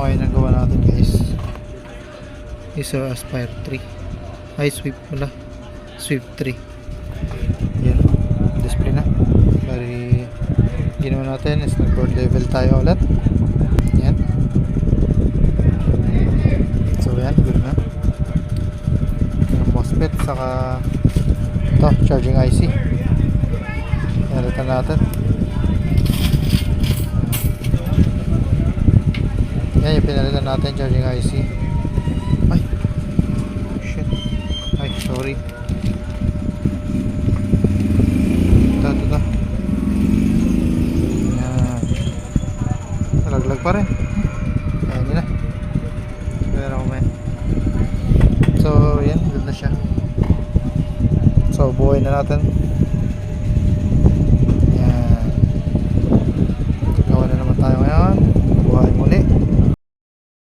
ngayon ang gawa natin guys. Is uh, Aspire 3 ay Swift wala Swift 3 yan. Display na. Bari ginawa natin is nag board level tayo ulit. Yan. So yan. Good na. Yung MOSFET saka ito charging IC Nalitan natin yan yung pinalitan natin charging IC ay! Shit. Ay sorry. Ito ito ito. Yan nalaglag pa rin. Ayan yun na. Pero ako may so yan good na siya. So buhay na natin